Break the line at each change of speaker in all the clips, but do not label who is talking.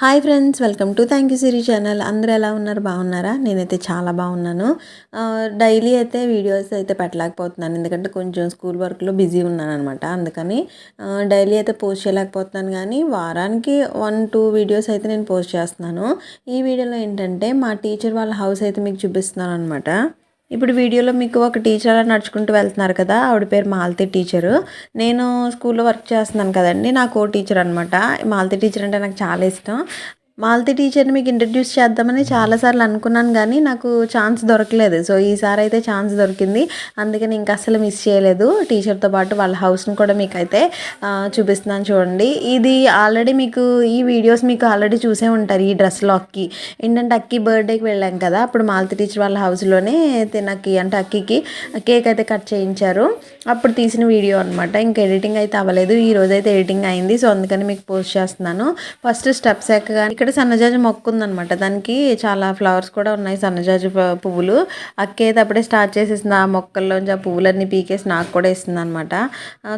Hi friends welcome to thank you Siri channel. అందరూ ఎలా ఉన్నారు? బాగున్నారా? నేనైతే చాలా బాగున్నాను. డైలీ అయితే వీడియోస్ అయితే పెట్టలేకపోతున్నాను. ఎందుకంటే కొంచెం స్కూల్ వర్క్లో బిజీ ఉన్నాను అనమాట అందుకని డైలీ అయితే పోస్ట్ చేయలేకపోతున్నాను. కానీ వారానికి వన్ టూ వీడియోస్ అయితే నేను పోస్ట్ చేస్తున్నాను. ఈ వీడియోలో ఏంటంటే మా టీచర్ వాళ్ళ హౌస్ అయితే మీకు చూపిస్తున్నాను అనమాట ఇప్పుడు వీడియోలో మీకు ఒక టీచర్ అలా నడుచుకుంటూ వెళ్తున్నారు కదా ఆవిడ పేరు మాలతి టీచరు నేను స్కూల్లో వర్క్ చేస్తున్నాను కదండి నాకు ఓ టీచర్ అనమాట మాలతి టీచర్ అంటే నాకు చాలా ఇష్టం. మాలతి టీచర్ని మీకు ఇంట్రడ్యూస్ చేద్దామని చాలాసార్లు అనుకున్నాను కానీ నాకు ఛాన్స్ దొరకలేదు. సో ఈసారి అయితే ఛాన్స్ దొరికింది. అందుకని ఇంకా అసలు మిస్ చేయలేదు. టీచర్తో పాటు వాళ్ళ హౌస్ని కూడా మీకు అయితే చూపిస్తున్నాను చూడండి. ఇది ఆల్రెడీ మీకు ఈ వీడియోస్ మీకు ఆల్రెడీ చూసే ఉంటారు ఈ డ్రెస్లో అక్కి ఏంటంటే అక్కి బర్త్డేకి వెళ్ళాం కదా అప్పుడు మాలతి టీచర్ వాళ్ళ హౌస్లోనే తినకి అంటే అక్కికి కేక్ అయితే కట్ చేయించారు. అప్పుడు తీసిన వీడియో అనమాట ఇంకా ఎడిటింగ్ అయితే అవ్వలేదు. ఈ రోజైతే అయితే ఎడిటింగ్ అయింది. సో అందుకని మీకు పోస్ట్ చేస్తున్నాను. ఫస్ట్ స్టెప్స్ ఎక్కగానే ఇక్కడ సన్నజాజి మొక్క ఉందనమాట దానికి చాలా ఫ్లవర్స్ కూడా ఉన్నాయి సన్నజాజి పువ్వులు. అక్కేది అప్పుడే స్టార్ట్ చేసేసింది ఆ మొక్కల్లోంచి ఆ పువ్వులన్నీ పీకేసి నాకు కూడా ఇస్తుంది అనమాట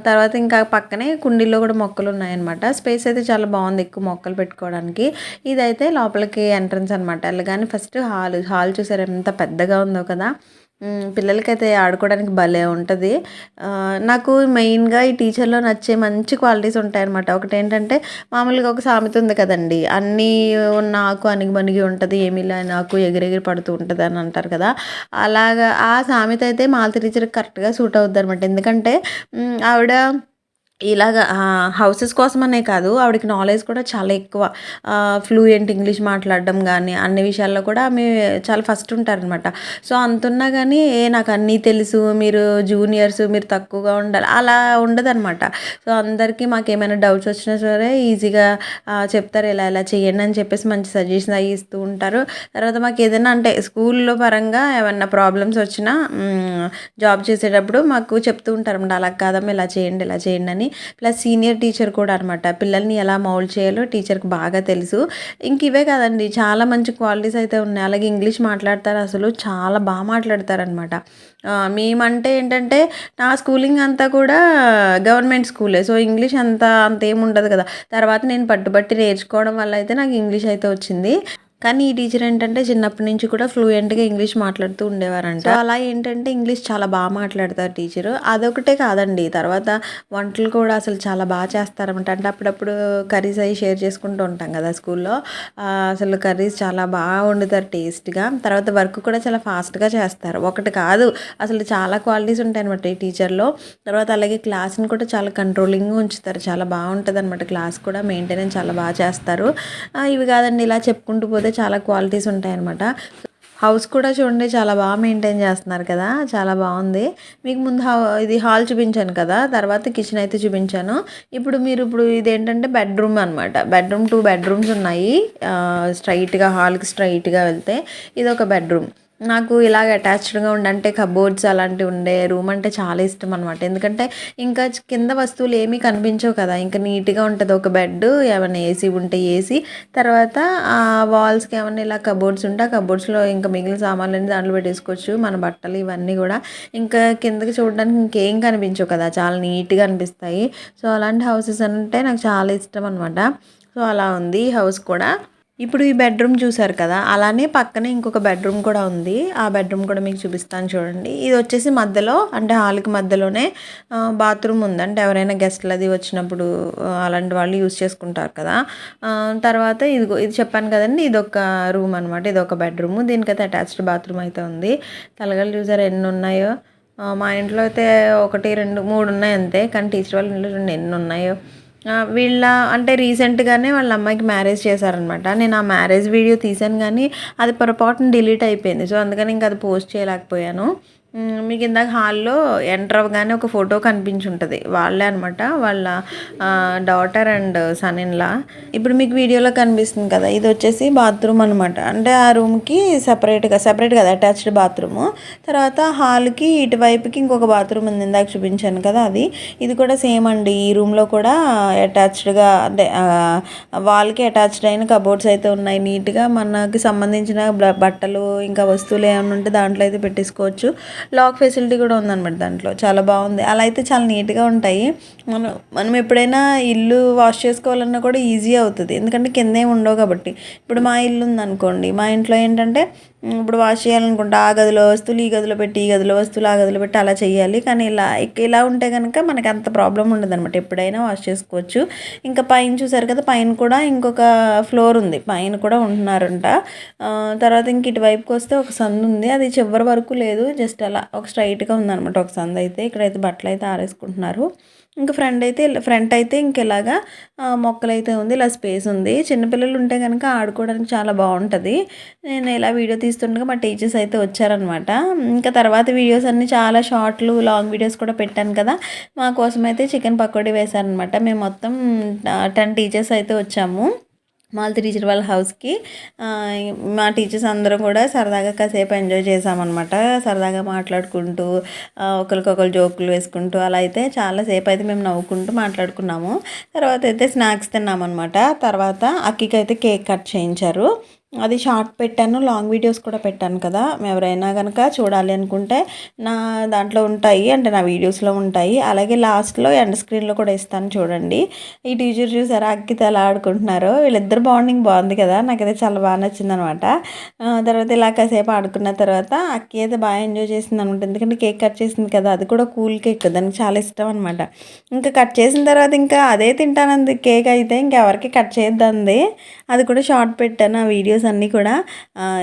తర్వాత ఇంకా పక్కనే కుండీలో కూడా మొక్కలు ఉన్నాయన్నమాట. స్పేస్ అయితే చాలా బాగుంది ఎక్కువ మొక్కలు పెట్టుకోవడానికి. ఇదైతే లోపలికి ఎంట్రన్స్ అనమాట వెళ్ళగానే ఫస్ట్ హాల్ హాల్ చూసారు ఎంత పెద్దగా ఉందో కదా. పిల్లలకైతే ఆడుకోవడానికి భలే ఉంటుంది. నాకు మెయిన్గా ఈ టీచర్లో నచ్చే మంచి క్వాలిటీస్ ఉంటాయన్నమాట. ఒకటి ఏంటంటే మామూలుగా ఒక సామెత ఉంది కదండి అన్నీ ఉన్న ఆకు అనిగిమనిగి ఉంటుంది ఏమీ లేని ఆకు ఎగిరెగిరి పడుతూ ఉంటుంది అని అంటారు కదా. అలాగా ఆ సామెత అయితే మాలతి టీచర్కి కరెక్ట్గా సూట్ అవుద్ది అనమాట ఎందుకంటే ఆవిడ ఇలాగ హౌసెస్ కోసమనే కాదు ఆవిడకి నాలెడ్జ్ కూడా చాలా ఎక్కువ. ఫ్లూయెంట్ ఇంగ్లీష్ మాట్లాడడం కానీ అన్ని విషయాల్లో కూడా ఆమె చాలా ఫస్ట్ ఉంటారనమాట. సో అంతున్నా కానీ ఏ నాకు అన్నీ తెలుసు మీరు జూనియర్స్ మీరు తక్కువగా ఉండాలి అలా ఉండదనమాట. సో అందరికీ మాకు ఏమైనా డౌట్స్ వచ్చినా సరే ఈజీగా చెప్తారు ఇలా ఇలా చేయండి అని చెప్పేసి మంచి సజెషన్ అవి ఇస్తూ ఉంటారు. తర్వాత మాకు ఏదైనా అంటే స్కూల్లో పరంగా ఏమన్నా ప్రాబ్లమ్స్ వచ్చినా జాబ్ చేసేటప్పుడు మాకు చెప్తూ ఉంటారు అనమాట అలా కాదమ్మా ఇలా చేయండి ఇలా చేయండి అని. ప్లస్ సీనియర్ టీచర్ కూడా అనమాట పిల్లల్ని ఎలా మౌల్డ్ చేయాలో టీచర్కి బాగా తెలుసు. ఇంక ఇవే కాదండి. చాలా మంచి క్వాలిటీస్ అయితే ఉన్నాయి. అలాగే ఇంగ్లీష్ మాట్లాడతారు అసలు. చాలా బాగా మాట్లాడతారనమాట మేమంటే ఏంటంటే నా స్కూలింగ్ అంతా కూడా గవర్నమెంట్ స్కూలే. సో ఇంగ్లీష్ అంత అంత ఏముండదు కదా. తర్వాత నేను పట్టుబట్టి నేర్చుకోవడం వల్ల అయితే నాకు ఇంగ్లీష్ అయితే వచ్చింది. కానీ ఈ టీచర్ ఏంటంటే చిన్నప్పటి నుంచి కూడా ఫ్లూయెంట్గా ఇంగ్లీష్ మాట్లాడుతూ ఉండేవారంట. అలా ఏంటంటే ఇంగ్లీష్ చాలా బాగా మాట్లాడతారు టీచర్. అదొకటే కాదండి. తర్వాత వంటలు కూడా అసలు చాలా బాగా చేస్తారనమాట అంటే అప్పుడప్పుడు కర్రీస్ అవి షేర్ చేసుకుంటూ ఉంటాం కదా స్కూల్లో. అసలు కర్రీస్ చాలా బాగా వండుతారు టేస్ట్గా. తర్వాత వర్క్ కూడా చాలా ఫాస్ట్గా చేస్తారు. ఒకటి కాదు అసలు చాలా క్వాలిటీస్ ఉంటాయి అనమాట ఈ టీచర్లో. తర్వాత అలాగే క్లాస్ని కూడా చాలా కంట్రోలింగ్గా ఉంచుతారు. చాలా బాగుంటుంది అనమాట క్లాస్ కూడా మెయింటెనెన్స్ చాలా బాగా చేస్తారు. ఇవి కాదండి ఇలా చెప్పుకుంటూ పోతే చాలా క్వాలిటీస్ ఉంటాయన్నమాట. హౌస్ కూడా చూడండి చాలా బాగా మెయింటైన్ చేస్తున్నారు కదా చాలా బాగుంది. మీకు ముందు ఇది హాల్ చూపించాను కదా తర్వాత కిచెన్ అయితే చూపించాను. ఇప్పుడు మీరు ఇప్పుడు ఇదేంటంటే బెడ్రూమ్ అనమాట బెడ్రూమ్ టూ బెడ్రూమ్స్ ఉన్నాయి. స్ట్రైట్గా హాల్కి స్ట్రైట్గా వెళ్తే ఇది ఒక బెడ్రూమ్. నాకు ఇలాగ అటాచ్డ్గా ఉండంటే కబోర్డ్స్ అలాంటివి ఉండే రూమ్ అంటే చాలా ఇష్టం అనమాట ఎందుకంటే ఇంకా కింద వస్తువులు ఏమీ కనిపించవు కదా. ఇంకా నీట్గా ఉంటుంది ఒక బెడ్ ఏమైనా ఏసీ ఉంటే ఏసీ తర్వాత ఆ వాల్స్కి ఏమైనా ఇలా కబోర్డ్స్ ఉంటే ఆ కబోర్డ్స్లో ఇంకా మిగిలిన సామాన్లు అన్ని దాంట్లో పెట్టేసుకోవచ్చు మన బట్టలు ఇవన్నీ కూడా. ఇంకా కిందకి చూడడానికి ఇంకేం కనిపించవు కదా. చాలా నీట్గా అనిపిస్తాయి. సో అలాంటి హౌసెస్ అంటే నాకు చాలా ఇష్టం అనమాట సో అలా ఉంది. హౌస్ కూడా ఇప్పుడు ఈ బెడ్రూమ్ చూసారు కదా అలానే పక్కనే ఇంకొక బెడ్రూమ్ కూడా ఉంది. ఆ బెడ్రూమ్ కూడా మీకు చూపిస్తాను చూడండి. ఇది వచ్చేసి మధ్యలో అంటే హాల్కి మధ్యలోనే బాత్రూమ్ ఉందంటే ఎవరైనా గెస్ట్లు అది వచ్చినప్పుడు అలాంటి వాళ్ళు యూజ్ చేసుకుంటారు కదా. తర్వాత ఇది ఇది చెప్పాను కదండి ఇది ఒక రూమ్ అనమాట ఇది ఒక బెడ్రూమ్. దీనికైతే అటాచ్డ్ బాత్రూమ్ అయితే ఉంది. తలగలు చూసారు ఎన్ని ఉన్నాయో? మా ఇంట్లో అయితే ఒకటి రెండు మూడు ఉన్నాయి అంతే. కానీ టీచర్ వాళ్ళ ఇంట్లో రెండు ఎన్ని ఉన్నాయో? వీళ్ళ అంటే రీసెంట్గానే వాళ్ళ అమ్మాయికి మ్యారేజ్ చేశారనమాట. నేను ఆ మ్యారేజ్ వీడియో తీశాను కానీ అది పొరపాటున డిలీట్ అయిపోయింది. సో అందుకని ఇంకా అది పోస్ట్ చేయలేకపోయాను. మీకు ఇందాక హాల్లో ఎంటర్ అవ్వగానే ఒక ఫోటో కనిపించి ఉంటుంది వాళ్ళే అనమాట వాళ్ళ డాటర్ అండ్ సన్ ఇన్లా ఇప్పుడు మీకు వీడియోలో కనిపిస్తుంది కదా ఇది వచ్చేసి బాత్రూమ్ అనమాట అంటే ఆ రూమ్కి సపరేట్గా సపరేట్ కదా అటాచ్డ్ బాత్రూమ్ తర్వాత హాల్కి ఇటువైపుకి ఇంకొక బాత్రూమ్ ఉంది ఇందాక చూపించాను కదా అది. ఇది కూడా సేమ్ అండి. ఈ రూమ్లో కూడా అటాచ్డ్గా అంటే వాల్కి అటాచ్డ్ అయిన కబోర్డ్స్ అయితే ఉన్నాయి. నీట్గా మనకి సంబంధించిన బట్టలు ఇంకా వస్తువులు ఏమైనా ఉంటే దాంట్లో అయితే పెట్టేసుకోవచ్చు. లాక్ ఫెసిలిటీ కూడా ఉందన్నమాట దాంట్లో. చాలా బాగుంది. అలా అయితే చాలా నీట్గా ఉంటాయి. మనం మనం ఎప్పుడైనా ఇల్లు వాష్ చేసుకోవాలన్నా కూడా ఈజీ అవుతుంది. ఎందుకంటే కింద ఏమి ఉండవు కాబట్టి. ఇప్పుడు మా ఇల్లు ఉందనుకోండి మా ఇంట్లో ఏంటంటే ఇప్పుడు వాష్ చేయాలనుకుంటే ఆ గదిలో వస్తువులు ఈ గదిలో పెట్టి ఈ గదిలో వస్తువులు ఆ గదిలో పెట్టి అలా చేయాలి. కానీ ఇలా ఇలా ఉంటే కనుక మనకి అంత ప్రాబ్లం ఉండదు అనమాట ఎప్పుడైనా వాష్ చేసుకోవచ్చు. ఇంకా పైన చూసారు కదా పైన కూడా ఇంకొక ఫ్లోర్ ఉంది. పైన కూడా ఉంటున్నారంట. తర్వాత ఇంక ఇటువైపుకి వస్తే ఒక సందు ఉంది. అది చివరి వరకు లేదు. జస్ట్ అలా ఒక స్ట్రైట్గా ఉందనమాట ఒక సందు అయితే. ఇక్కడైతే బట్టలు అయితే ఆరేసుకుంటున్నారు. ఇంకా ఫ్రంట్ అయితే ఫ్రంట్ అయితే ఇంకెలాగా మొక్కలు అయితే ఉంది. ఇలా స్పేస్ ఉంది. చిన్నపిల్లలు ఉంటే కనుక ఆడుకోవడానికి చాలా బాగుంటుంది. నేను ఇలా వీడియో తీస్తుండగా మా టీచర్స్ అయితే వచ్చారనమాట ఇంకా తర్వాత వీడియోస్ అన్నీ చాలా షార్ట్లు లాంగ్ వీడియోస్ కూడా పెట్టాను కదా. మా కోసం అయితే చికెన్ పకోడీ వేశారనమాట మేము మొత్తం టెన్ టీచర్స్ అయితే వచ్చాము. మాలతి టీచర్ వాళ్ళ హౌస్కి మా టీచర్స్ అందరం కూడా సరదాగా కాసేపు ఎంజాయ్ చేసామన్నమాట సరదాగా మాట్లాడుకుంటూ ఒకరికొకరు జోకులు వేసుకుంటూ అలా అయితే చాలాసేపు అయితే మేము నవ్వుకుంటూ మాట్లాడుకున్నాము. తర్వాత అయితే స్నాక్స్ తిన్నామన్నమాట. తర్వాత అక్కికి అయితే కేక్ కట్ చేయించారు. అది షార్ట్ పెట్టాను లాంగ్ వీడియోస్ కూడా పెట్టాను కదా. ఎవరైనా కనుక చూడాలి అనుకుంటే నా దాంట్లో ఉంటాయి అంటే నా వీడియోస్లో ఉంటాయి. అలాగే లాస్ట్లో ఎండ్ స్క్రీన్లో కూడా ఇస్తాను చూడండి. ఈ టీచర్ చూసారా? అక్కిత ఎలా ఆడుకుంటున్నారో. వీళ్ళిద్దరు బాండింగ్ బాగుంది కదా. నాకైతే చాలా బాగా నచ్చింది అనమాట తర్వాత ఇలా కాసేపు ఆడుకున్న తర్వాత అక్కి అయితే బాగా ఎంజాయ్ చేసింది అనమాట ఎందుకంటే కేక్ కట్ చేసింది కదా. అది కూడా కూల్ కేక్. దానికి చాలా ఇష్టం అనమాట. ఇంకా కట్ చేసిన తర్వాత ఇంకా అదే తింటానంది. కేక్ అయితే ఇంకెవరికి కట్ చేయొద్దంది. అది కూడా షార్ట్ పెట్టాను. ఆ వీడియోస్ అన్నీ కూడా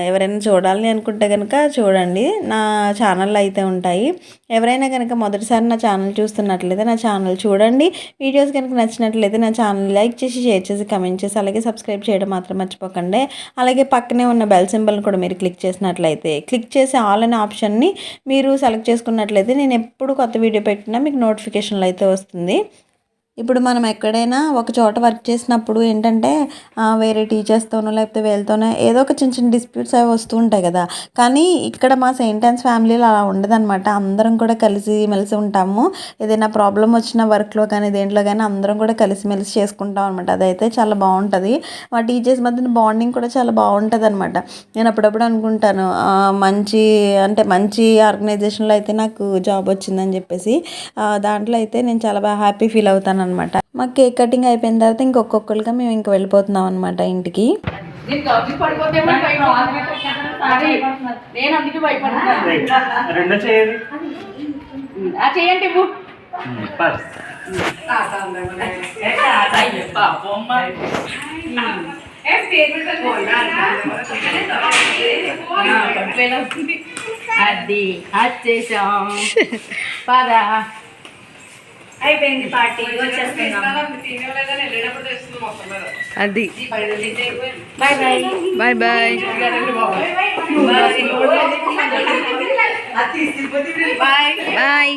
ఎవరైనా చూడాలని అనుకుంటే కనుక చూడండి. నా ఛానల్లో అయితే ఉంటాయి. ఎవరైనా కనుక మొదటిసారి నా ఛానల్ చూస్తున్నట్లయితే నా ఛానల్ చూడండి. వీడియోస్ కనుక నచ్చినట్లయితే నా ఛానల్ లైక్ చేసి షేర్ చేసి కమెంట్ చేసి అలాగే సబ్స్క్రైబ్ చేయడం మాత్రం మర్చిపోకండి. అలాగే పక్కనే ఉన్న బెల్ సింబల్ కూడా మీరు క్లిక్ చేసినట్లయితే క్లిక్ చేసి ఆల్ అనే ఆప్షన్ని మీరు సెలెక్ట్ చేసుకున్నట్లయితే నేను ఎప్పుడు కొత్త వీడియో పెట్టినా మీకు నోటిఫికేషన్లు అయితే వస్తుంది. ఇప్పుడు మనం ఎక్కడైనా ఒక చోట వర్క్ చేసినప్పుడు ఏంటంటే వేరే టీచర్స్తోనో లేకపోతే వీళ్ళతోనో ఏదో ఒక చిన్న చిన్న డిస్ప్యూట్స్ అవి వస్తూ ఉంటాయి కదా. కానీ ఇక్కడ మా సెయింట్ ఫ్యామిలీలో అలా ఉండదన్నమాట. అందరం కూడా కలిసి మెలిసి ఉంటాము. ఏదైనా ప్రాబ్లం వచ్చిన వర్క్లో కానీ దేంట్లో కానీ అందరం కూడా కలిసిమెలిసి చేసుకుంటాం అనమాట అదైతే చాలా బాగుంటుంది. మా టీచర్స్ మధ్యన బాండింగ్ కూడా చాలా బాగుంటుంది అనమాట నేను అప్పుడప్పుడు అనుకుంటాను మంచి అంటే మంచి ఆర్గనైజేషన్లో అయితే నాకు జాబ్ వచ్చిందని చెప్పేసి దాంట్లో అయితే నేను చాలా బాగా హ్యాపీ ఫీల్ అవుతాను అనమాట. మాకు కేక్ కటింగ్ అయిపోయిన తర్వాత ఇంకొకరిగా మేము ఇంక వెళ్ళిపోతున్నాం అనమాట ఇంటికి.
అది వచ్చేసాం పదా.
అయిపోయింది పార్టీ వచ్చేస్తున్నాం.
అది.
Bye bye
bye bye
bye
bye